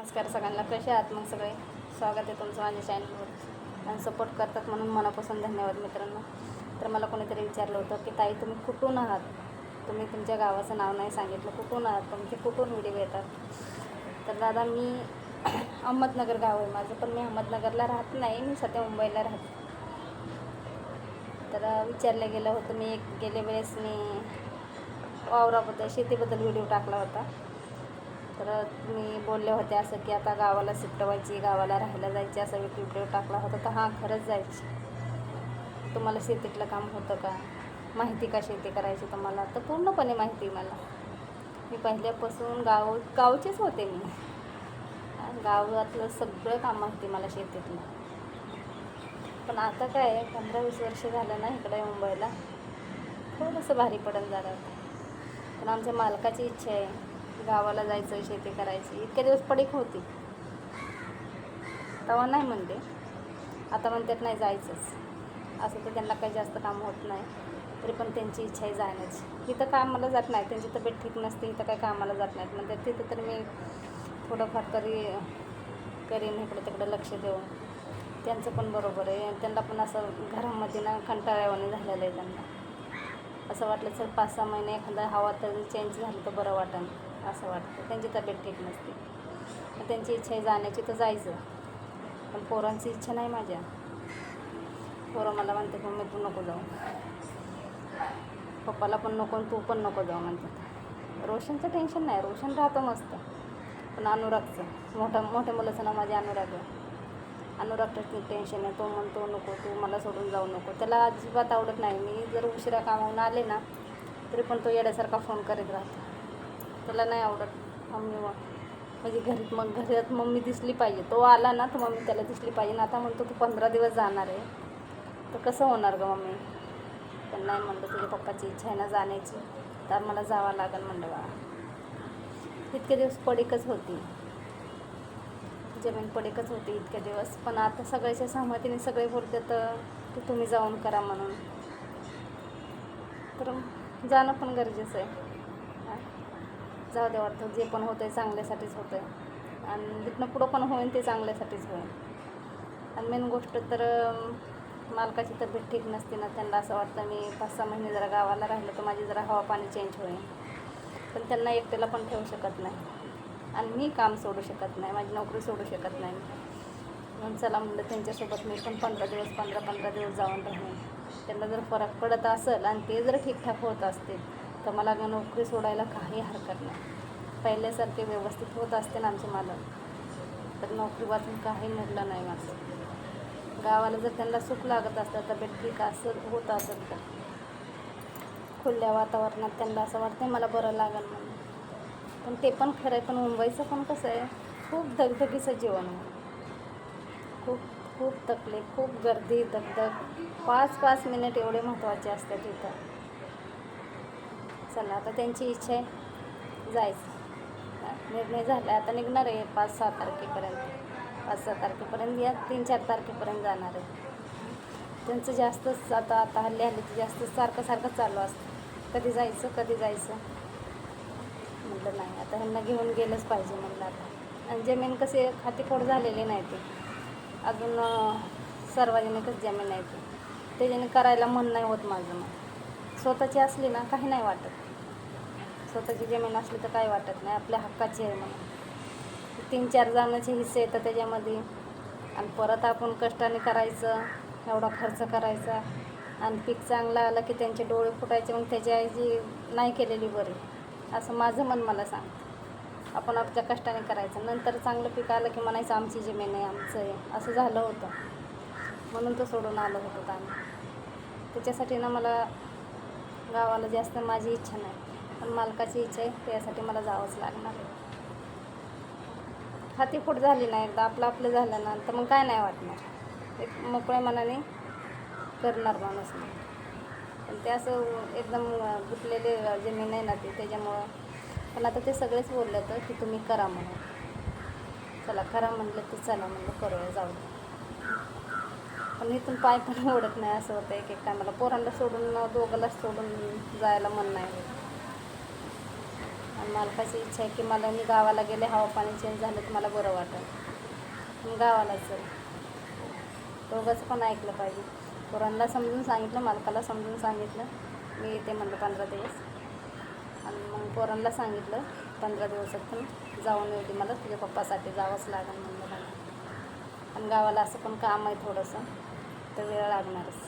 नमस्कार सगळ्यांना. कसे आहात मग सगळे. स्वागत आहे तुमचं माझ्या चॅनलवर आणि सपोर्ट करतात म्हणून मनापासून धन्यवाद मित्रांनो. तर मला कोणीतरी विचारलं होतं की ताई तुम्ही कुठून आहात? तुम्ही तुमच्या गावाचं नाव नाही सांगितलं. कुठून आहात? तुमचे कुठून व्हिडिओ येतात? तर दादा मी अहमदनगर गाव आहे माझं पण मी अहमदनगरला राहत नाही. मी सध्या मुंबईला राहते. तर विचारलं गेलं होतं मी एक गेल्या वेळेस मी वावराबद्दल शेतीबद्दल व्हिडिओ टाकला होता. तर मी बोलले होते असं की आता गावाला शिफ्ट व्हायची गावाला राहायला जायची असं एक व्हिडिओ टाकला होता. तर हां खरंच जायची. तुम्हाला शेतीतलं काम होतं का? माहिती का शेती करायची तुम्हाला? तर पूर्णपणे माहिती मला. मी पहिल्यापासून गाव गावचेच होते मी. गावातलं सगळं काम माहिती मला शेतीतलं. पण आता काय आहे पंधरा वीस वर्ष झालं ना इकडे मुंबईला. थोडंसं भारी पडून झालं पण आमच्या मालकाची इच्छा आहे. गावाला जायचं शेती करायची. इतके दिवस पडीक होती. तेव्हा नाही म्हणते आता म्हणतात नाही जायचंच. असं तर त्यांना काही जास्त काम होत नाही. तरी पण त्यांची इच्छा आहे जाण्याची. इथं कामाला जात नाही. त्यांची तब्येत ठीक नसते. इथं काही कामाला जात नाहीत. म्हणजे तिथं तर मी थोडंफार तरी करीन इकडं तिकडं लक्ष देऊन. त्यांचं पण बरोबर आहे. त्यांना पण असं घरामध्ये ना कंटाळ्यावाने झालेलं आहे त्यांना. असं वाटलं सर पाच सहा महिने एखादा हवा तरी चेंज झाली तर बरं वाटेल असं वाटतं. त्यांची तब्येत ठीक नसते. त्यांची इच्छा आहे जाण्याची तर जायचं. पण पोरांची इच्छा नाही माझ्या. पोरं मला म्हणते मम्मी तू नको जाऊ. पप्पाला पण नको तू पण नको जाऊ म्हणतात. रोशनचं टेन्शन नाही. रोशन राहतं मस्त. पण अनुरागचं. मोठ्या मोठ्या मुलाचं नाव माझ्या अनुराग आहे. अनुरागचं टेन्शन आहे. तो म्हणतो नको तू मला सोडून जाऊ नको. त्याला अजिबात आवडत नाही. मी जर उशिरा कामावून आले ना तरी पण तो येण्यासारखा फोन करीत राहतो. तुला नाही आवडत? मम्मी मग म्हणजे घरी मग घरात मम्मी दिसली पाहिजे. तो आला ना तर मम्मी त्याला दिसली पाहिजे. ना आता म्हणतो तू पंधरा दिवस जाणार आहे. तर कसं होणार गं मम्मी? पण नाही म्हणलं तुझ्या पप्पाची इच्छा आहे ना जाण्याची. तर मला जावं लागेल म्हणलं बा इतके दिवस पडीकच होती. जमीन पडीकच होती इतके दिवस. पण आता सगळ्याच्या सहमतीने सगळे बोलतात की तुम्ही जाऊन करा म्हणून. तर जाणं पण गरजेचं आहे. जाऊ दे वाटतं जे पण होतं आहे चांगल्यासाठीच होतं आहे आणि तिथनं पुढं पण होईन ते चांगल्यासाठीच होईल आणि मेन गोष्ट तर मालकाची तब्येत ठीक नसते ना त्यांना असं वाटतं मी पाच सहा महिने जरा गावाला राहिलं तर माझी जरा हवा पाणी चेंज होईल. पण त्यांना एकट्याला पण ठेवू शकत नाही. आणि मी काम सोडू शकत नाही माझी नोकरी सोडू शकत नाही. म्हणून चला म्हणलं त्यांच्यासोबत मी पण पंधरा दिवस पंधरा पंधरा दिवस जाऊन राहीन. त्यांना जर फरक पडत असेल आणि ते जर ठीकठाक होत असतील तर मला नोकरी सोडायला काही हरकत नाही. पहिल्यासारखे व्यवस्थित होत असते ना आमचे मालक. तर नोकरी वाचून काही मिळलं नाही माझं. गावाला जर त्यांना सुख लागत असतं तब्येत ठीक असं होत असेल तर. खुल्या वातावरणात त्यांना असं वाटतं मला बरं लागेल म्हणून. पण ते पण खरं आहे पण मुंबईचं पण कसं आहे खूप धगधगीचं जीवन आहे. खूप खूप तकलीफ खूप गर्दी दगदग पाच पाच मिनिट एवढे महत्त्वाचे असतात इथं चला आता त्यांची इच्छा आहे. जायचं. निर्णय झाला आता निघणार आहे पाच सहा तारखेपर्यंत. पाच सहा तारखेपर्यंत या तीन चार तारखेपर्यंत जाणार आहे. त्यांचं जास्तच आता आता हल्ली हल्ली तर जास्त सारखं सारखं चालू असतं. कधी जायचं कधी जायचं? म्हटलं नाही आता ह्यांना घेऊन गेलंच पाहिजे म्हटलं आता. आणि जमीन कसे खातेखोड झालेली नाही ते. अजून सार्वजनिकच जमीन आहे ती. त्याच्याने करायला मन नाही होत माझं मग. स्वतःची असली ना काही नाही वाटत. स्वतःची जमीन असली तर काही वाटत नाही. आपल्या हक्काची आहे म्हणून. तीन चार जणांचे हिस्से येतात त्याच्यामध्ये. आणि परत आपण कष्टाने करायचं एवढा खर्च करायचा. आणि पीक चांगलं आलं की त्यांचे डोळे फुटायचे मग त्याची आईजी नाही केलेली बरी. असं माझं मन मला सांगतं. आपण आपल्या कष्टाने करायचं. नंतर चांगलं पीक आलं की म्हणायचं आमची जमीन आहे आमचं आहे. असं झालं होतं. म्हणून तो सोडून आलं होतं आम्ही. त्याच्यासाठी ना मला गावाला जास्त माझी इच्छा नाही. पण मालकाची इच्छा आहे त्यासाठी मला जावंच लागणार. आहे हातीफूट झाली नाही एकदा आपलं आपलं झालं ना तर मग काय नाही वाटणार. एक मोकळ्या मनाने करणार माणूस नाही पण ते असं एकदम गुटलेले जमीन आहे ना ते त्याच्यामुळं पण आता ते सगळेच बोललं होतं की तुम्ही करा म्हणून. चला करा म्हणलं तर चला म्हणलं करूया जाऊ दे. पण इथून पाय पण ओढत नाही असं होतं एक एक टायमाला पोरांना सोडून दोघांना सोडून जायला मन नाही. आणि मला कशी इच्छा आहे की मला मी गावाला गेले हवा पाणी चेंज झालं तर मला बरं वाटेल. मी गावालाच दोघंच पण ऐकलं पाहिजे. पोरांना समजून सांगितलं मालकाला समजून सांगितलं. मी येते म्हणलं पंधरा दिवस. आणि मग पोरांना सांगितलं पंधरा दिवसात पण जाऊन येऊ दे मला तुझ्या पप्पासाठी जावंच लागेल म्हणलं मला. आणि गावाला असं पण काम आहे थोडंसं. तर वेळ लागणारच